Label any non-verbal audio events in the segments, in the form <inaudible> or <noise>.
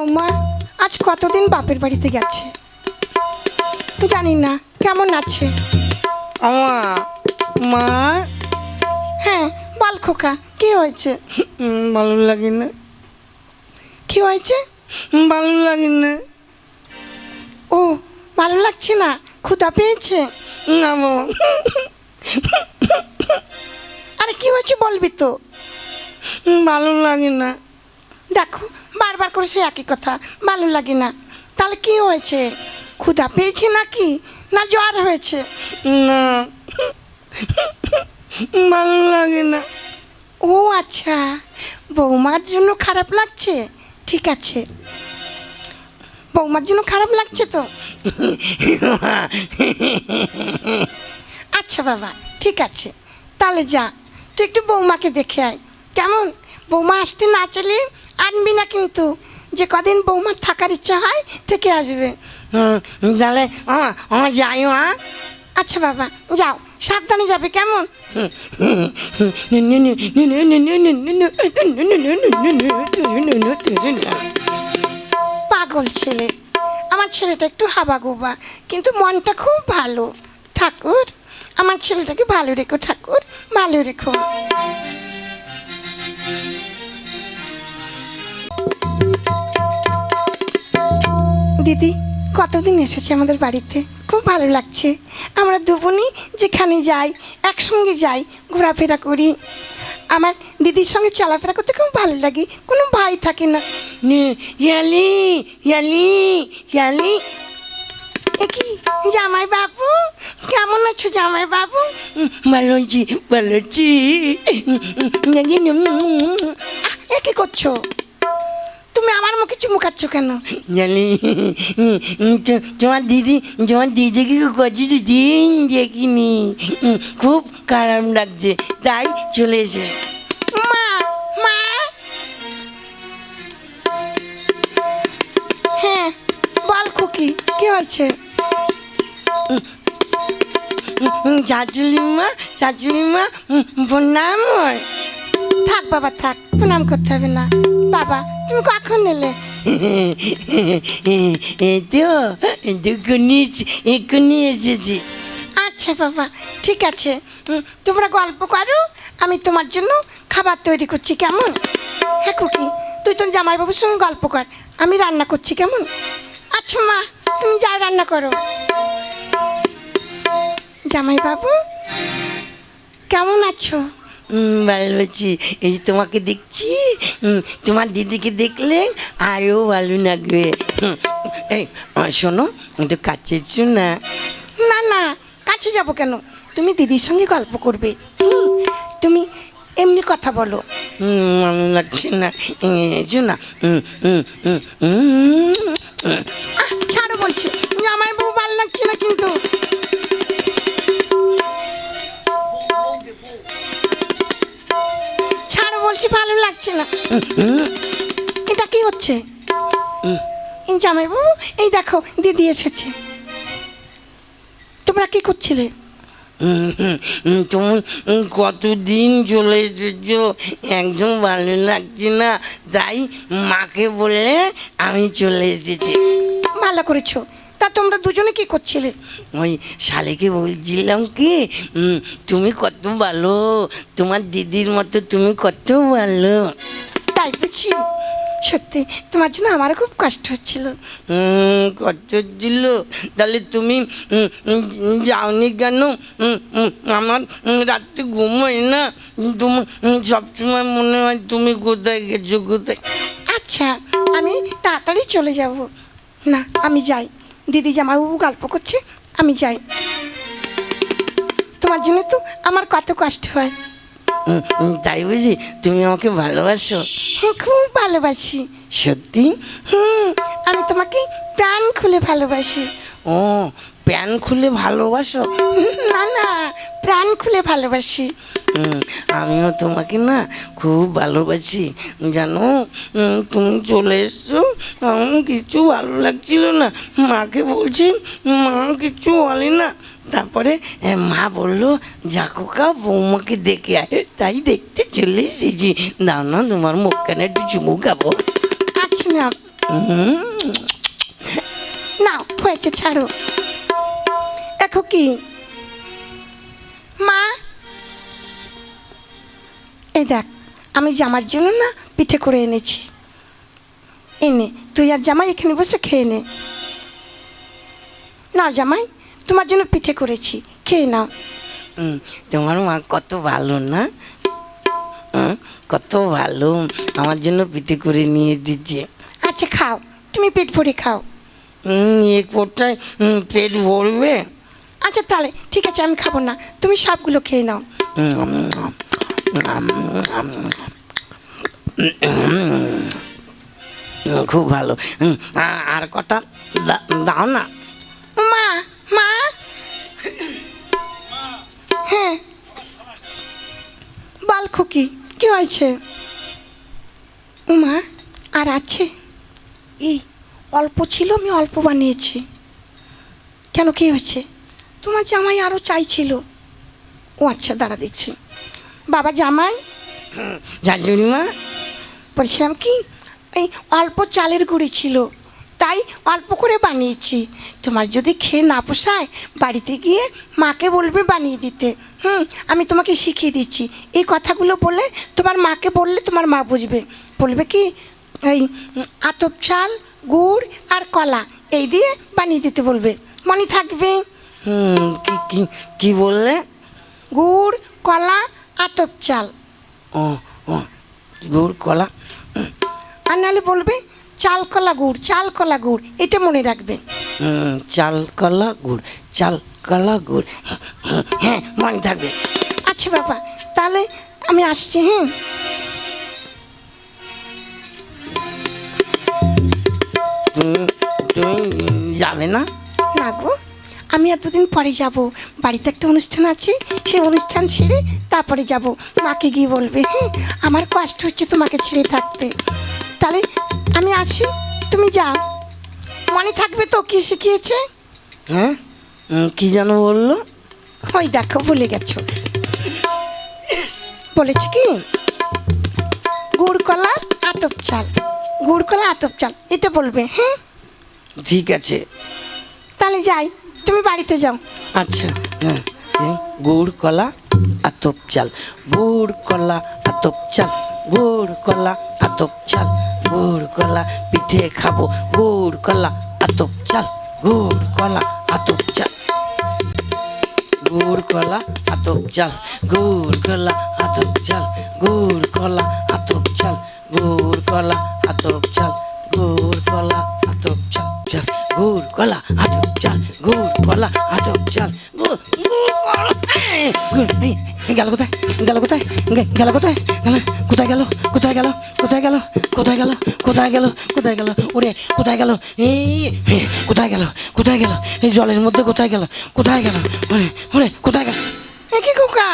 বৌমা আজ কতদিন বাপের বাড়িতে গেছে? জানি না কেমন আছে? মা? হ্যাঁ বল খোকা কি হয়েছে? ভালো লাগে না কি হয়েছে? ভালো লাগে না ও ভালো লাগছে না? ক্ষুধা পেয়েছে? না আরে কি হয়েছে বলবি তো? ভালো লাগে না দেখো বারবার করে সে একই কথা ভালো লাগে না। তাহলে কি হয়েছে? ক্ষুধা পেয়েছে নাকি? না জ্বর হয়েছে? না। ভালো লাগে না। ও আচ্ছা বৌমার জন্য খারাপ লাগছে? ঠিক আছে। বৌমার জন্য খারাপ লাগছে তো? আচ্ছা বাবা ঠিক আছে। তাহলে যা তুই একটু বৌমাকে দেখে আয়। কেমন? বৌমা আসতে না চলে আনবি না কিন্তু। যে কদিন বৌমার থাকার ইচ্ছা হয়, থেকে আসবে। তাহলে যাই আচ্ছা বাবা, যাও, সাবধানে যাবে কেমন? পাগল ছেলে, আমার ছেলেটা একটু হাবা গোবা কিন্তু মনটা খুব ভালো। ঠাকুর, আমার ছেলেটাকে ভালো রেখো, ঠাকুর, ভালো রেখো। দিদি কতদিন এসেছে আমাদের বাড়িতে? খুব ভালো লাগছে। আমরা দুবনি যেখানে যাই একসঙ্গে যাই ঘোরাফেরা করি। আমার দিদির সঙ্গে চলাফেরা করতে খুব ভালো লাগে। কোনো ভাই থাকে না। ইয়ালি ইয়ালি ইয়ালি। এ কি জামাই বাবু? কেমন আছো জামাই বাবু? ভালো আছি ভালো আছি এ কি করছ? তুমি আমার মুখে চুমু খাচ্ছ কেন? জানি। তোমার দিদি তোমার দিদিকে কচি দিন দেখিনি? খুব খারাপ লাগছে। তাই চলে এসে মা মা। হ্যাঁ বল খুকি কি হয়েছে? চাচুলি মা চাচুলি মা প্রণাম হয়। থাক বাবা থাক প্রণাম করতে হবে না। বাবা তুমি কখন এলে? <laughs> তো এক্ষুনি এসেছি। আচ্ছা বাবা ঠিক আছে। তোমরা গল্প করো আমি তোমার জন্য খাবার তৈরি করছি কেমন? হ্যাঁ খুকি তুই তোর জামাইবাবুর সঙ্গে গল্প কর আমি রান্না করছি কেমন? আচ্ছা মা তুমি যা রান্না করো। জামাইবাবু কেমন আছো? ভালো আছি এই তোমাকে দেখছি তোমার দিদিকে দেখলে আরও ভালো লাগবে এই শোনো একটু কাছে এসো না না না কাছে যাব কেন তুমি দিদির সঙ্গে গল্প করবে তুমি এমনি কথা বলো ভালো লাগছে না এসো না ভালো লাগছে না। এটা কি হচ্ছে? জামাইবাবু এই দেখো দিদি এসেছে। তোমরা কি করছিলে? তুমি কতদিন চলে এসেছ? একদম ভালো লাগছে না। তাই মাকে বললে আমি চলে এসেছি। ভালো করেছ। তা তোমরা দুজনে কি করছিলে? ওই শালিকে বলছিলাম কি তুমি কত ভালো তোমার দিদির মতো তুমি কত ভালো। তাই বুঝি সত্যি তোমার জন্য আমারও খুব কষ্ট হচ্ছিল। উম, কত ছিল তাহলে তুমি যাওনি কেন? আমার রাত্রে ঘুম হয় না। তোমার সবসময় মনে হয় তুমি কোথায় গেছো কোথায়? আচ্ছা আমি তাড়াতাড়ি চলে যাব। না আমি যাই। দিদি জামাইবাবু গল্প করছে আমি যাই। তোমার জন্য তো আমার কত কষ্ট হয়। তাই বুঝি? তুমি আমাকে ভালোবাসো। হ্যাঁ খুব ভালোবাসি। সত্যি? হুম আমি তোমাকে প্রাণ খুলে ভালোবাসি। ও প্যান খুলে ভালোবাসো? না না প্রাণ খুলে ভালোবাসি। আমিও তোমাকে না খুব ভালোবাসি। জানো তুমি চলে এসছো আমার কিছু ভালো লাগছিল না। মাকে বলছি মা কিছু বলে না। তারপরে মা বলল জাকুকা বৌমাকে দেখে আয়। তাই দেখতে চলে এসেছি। দাও না তোমার মুখখানে একটু চুমু খাব। আচ্ছা না না হয়েছে ছাড়ো। দেখো কি মা। এই দেখ আমি জামার জন্য না পিঠে করে এনেছি। এনে তুই আর জামাই এখানে বসে খেয়ে নে। না জামাই তোমার জন্য পিঠে করেছি খেয়ে নাও। তোমার মা কত ভালো না? কত ভালো আমার জন্য পিঠে করে নিয়ে দিচ্ছে। আচ্ছা খাও তুমি পেট ভরে খাও। এক পোটায় পেট ভরবে? আচ্ছা তাহলে ঠিক আছে আমি খাব না। তুমি সবগুলো খেয়ে নাও। খুব ভালো। আর কটা? দাও না। মা মা? হ্যাঁ। বল খুকি কি হয়েছে? উমা আর আছে? এই অল্প ছিল আমি অল্প বানিয়েছি। কেন কি হয়েছে? তোমার জামাই আরও চাইছিল। ও আচ্ছা দাঁড়া দেখছি। বাবা জামাই? শাশুড়ি মা বলছিলাম কি এই অল্প চালের গুঁড়ি ছিল তাই অল্প করে বানিয়েছি। তোমার যদি খেয়ে না পোষায় বাড়িতে গিয়ে মাকে বলবে বানিয়ে দিতে। হুম আমি তোমাকে শিখিয়ে দিচ্ছি। এই কথাগুলো বলে তোমার মাকে বললে তোমার মা বুঝবে। বলবে কি এই আতপ চাল গুড় আর কলা এই দিয়ে বানিয়ে দিতে বলবে। মনে থাকবে? হুম কি কি কি বললে? গুড় কলা আতপ চাল। ও ও গুড় কলা? আর নাহলে বলবে চাল কলা গুড় চাল কলা গুড় এটা মনে রাখবে। চাল কলা গুড় চাল কলা গুড় হ্যাঁ মনে থাকবে। আচ্ছা বাবা তাহলে আমি আসছি হ্যাঁ? তুমি তুমি যাবে না? না গো। আমি আর দুদিন পরে যাব। বাড়িতে একটা অনুষ্ঠান আছে সেই অনুষ্ঠান ছেড়ে তারপরে যাব। মাকে গিয়ে বলবে হ্যাঁ আমার কষ্ট হচ্ছে তোমাকে ছেড়ে থাকতে। তাহলে আমি আসি তুমি যাও। মনে থাকবে তো কি শিখিয়েছে? হ্যাঁ? কি যেন বলল? ওই দেখো ভুলে গেছো। বলেছে কি? গুড় কলা আতপ চাল। গুড় কলা আতপ চাল এটা বলবে হ্যাঁ? ঠিক আছে। তাহলে যাই। তুমি বাড়িতে যাও আচ্ছা হ্যাঁ গুড় কলা আতপ চাল গুড় কলা আতপ চাল গুড় কলা আতপ চাল গুড় কলা পিঠে খাব গুড় কলা আতপ চাল গুড় কলা আতপ চাল গুড় কলা আতপ চাল গুড় কলা আতপ চাল গুড় কলা আতপ চাল গুড় কলা আতপ চাল গুড় কলা আতপ চাল চাল গুড় কলা আতপ চাল গুড় কলা আতপ চাল গুড় গেল কোথায় গেল কোথায় গেল কোথায় গেল কোথায় গেল কোথায় গেল কোথায় গেল কোথায় গেল কোথায় গেল কোথায় গেল ওরে কোথায় গেল এই কোথায় গেল কোথায় গেল এই জলের মধ্যে কোথায় গেল কোথায় গেল ওরে ওরে কোথায় গেল এ কি কুকা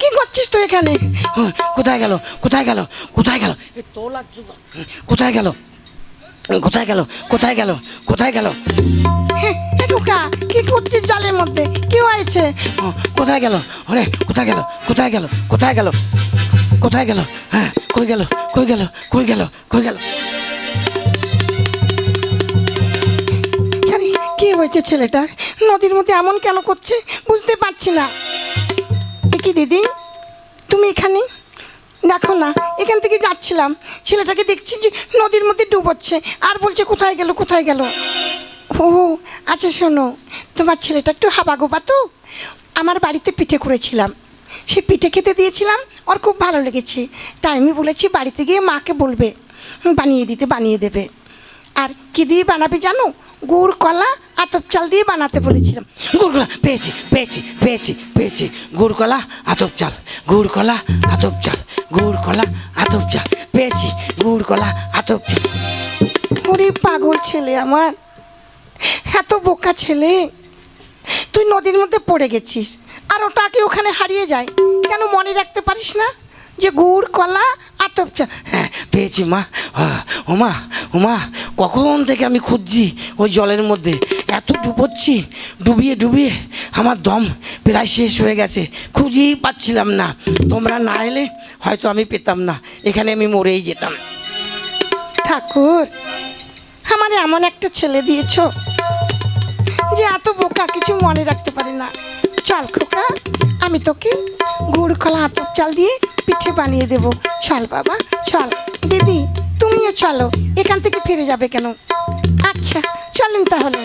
কি করছিস তুই এখানে কোথায় গেল কোথায় গেল কোথায় গেল যুগ কোথায় গেল কোথায় গেল? কোথায় গেল? কোথায় গেল? কুকা কি করছিস জলের মধ্যে? কি হয়েছে? কোথায় গেল? ওরে কোথায় গেল? কোথায় গেল? কোথায় গেল? কোথায় গেল? হ্যাঁ কই গেল? কই গেল? কই গেল? কই গেল? কি হয়েছে ছেলেটার নদীর মধ্যে এমন কেন করছে? বুঝতে পারছি না। কি দিদি? তুমি এখানে? দেখো না, এখান থেকে যাচ্ছিলাম। ছেলেটাকে দেখছি যে নদীর মধ্যে ডুবোচ্ছে, আর বলছে, কোথায় গেল কোথায় গেল? ও আচ্ছা শোনো, তোমার ছেলেটা একটু হাবা গোবা তো? আমার বাড়িতে পিঠে করেছিলাম। সে পিঠে খেতে দিয়েছিলাম, ওর খুব ভালো লেগেছে। তাই আমি বলেছি, বাড়িতে গিয়ে মাকে বলবে, বানিয়ে দিতে, বানিয়ে দেবে। আর কি দিয়ে বানাবে জানো? গুড়, কলা আতপ চাল দিয়ে বানাতে বলেছিলাম। গুড়, কলা, পেয়েছি পেয়েছি পেয়েছি পেয়েছি। গুড়, কলা আতপ চাল, গুড়, কলা আতপ চাল। গুড় কলা আতপ চাল পেয়েছি গুড় কলা আতপ চাল ওরে পাগল ছেলে আমার এত বোকা ছেলে। তুই নদীর মধ্যে পড়ে গেছিস আর ওটাকে ওখানে হারিয়ে যায়। কেন মনে রাখতে পারিস না যে গুড় কলা আতপ চাল হ্যাঁ পেয়েছি মা ওমা ওমা কখন থেকে আমি খুঁজছি ওই জলের মধ্যে? এত ডুবোচ্ছি ডুবিয়ে ডুবিয়ে আমার দম প্রায় শেষ হয়ে গেছে। খুঁজেই পাচ্ছিলাম না। তোমরা না এলে হয়তো আমি পেতাম না। এখানে আমি মরেই যেতাম। ঠাকুর, আমার এমন একটা ছেলে দিয়েছ যে এত বোকা কিছু মনে রাখতে পারে না। চল খোকা, আমি তোকে গুড় কলা আতপ চাল দিয়ে পিঠে বানিয়ে দেবো। চল বাবা, চল। দিদি, তুমিও চলো। এখান থেকে ফিরে যাবে কেন? আচ্ছা চলেন তাহলে।